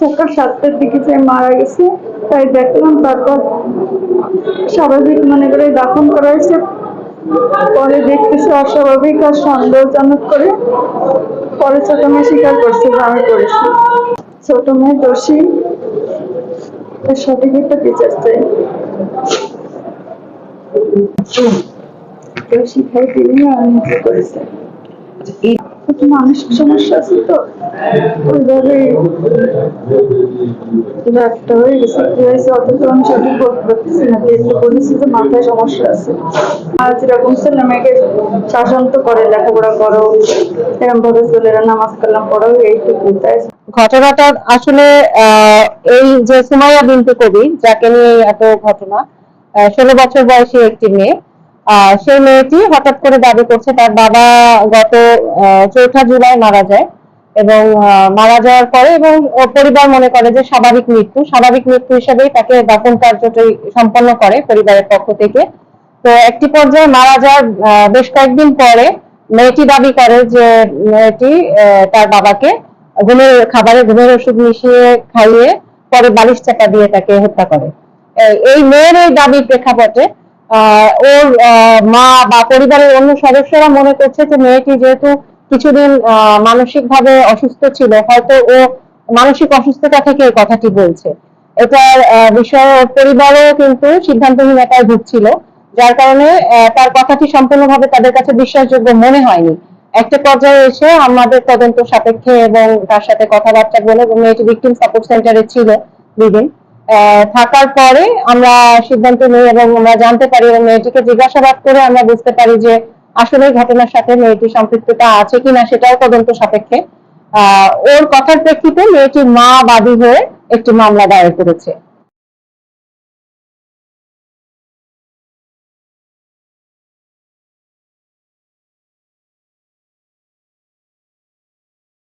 সকাল সাতটার দিকে যে মারা গেছে, তাই দেখলাম, তারপর স্বাভাবিক মনে করে দাফন করা হয়েছে। পরে দেখতেছি অস্বাভাবিক আর সন্দেহজনক করে পরে ছোট মেয়ে স্বীকার করছে যে আমি করেছি। ছোট মেয়ে দোষী সঠিক একটা বিচার চাই। কেউ শিখাই দিলে আমি করেছে। একটু মানসিক সমস্যা আছে তো? ওইভাবে রাতটা হয়ে গেছে। কি হয়েছে? অথচ আমি সঠিক বলতে পারতেছি না। যে একটু বলেছি যে মাথায় সমস্যা আছে। আর যেরকম ছেলে মেয়েকে শাসন তো করে, লেখাপড়া করো এরকম ভাবে ছেলেরা নামাজ পড়ো এইটুকু, তাই ঘটনাটা আসলে এই যে সুমাইয়া বিনতে কবি, যাকে নিয়ে এত ঘটনা ষোলো বছর বয়সী একটি মেয়ে সেই মেয়েটি হঠাৎ করে দাবি করছে তার বাবা গত চৌঠা জুলাই মারা যায় এবং মারা যাওয়ার পরে এবং পরিবার মনে করে যে স্বাভাবিক মৃত্যু স্বাভাবিক মৃত্যু হিসেবেই তাকে দাফন কার্যটি সম্পন্ন করে পরিবারের পক্ষ থেকে। তো একটি পর্যায়ে মারা যাওয়ার বেশ কয়েকদিন পরে মেয়েটি দাবি করে যে মেয়েটি তার বাবাকে ঘুমের খাবারে ঘুমের ওষুধ মিশিয়ে খাইয়ে পরে বালিশ চাপা দিয়ে তাকে হত্যা করে। এই- মেয়ের এই দাবির প্রেক্ষাপটে ওর মা বা পরিবারের অন্য সদস্যরা মনে করছে যে মেয়েটি যেহেতু কিছুদিন মানসিক ভাবে অসুস্থ ছিল, হয়তো ও মানসিক অসুস্থতা থেকে এই কথাটি বলছে। এটার বিষয়ে ওর পরিবারও কিন্তু সিদ্ধান্তহীনতায় ভুগছিল, যার কারণে তার কথাটি সম্পূর্ণভাবে তাদের কাছে বিশ্বাসযোগ্য মনে হয়নি। একটা পর্যায়ে এসে আমাদের তদন্ত সাপেক্ষে এবং তার সাথে কথাবার্তা বলে এবং মেয়েটি ভিকটিম সাপোর্ট সেন্টারে ছিল দুদিন। থাকার পরে আমরা সিদ্ধান্ত নিই এবং আমরা জানতে পারি এবং মেয়েটিকে জিজ্ঞাসাবাদ করে আমরা বুঝতে পারি যে আসলে ঘটনার সাথে মেয়েটির সম্পৃক্ততা আছে কিনা সেটাও তদন্ত সাপেক্ষে। ওর কথার প্রেক্ষিতে মেয়েটির মা বাদী হয়ে একটি মামলা দায়ের করেছে।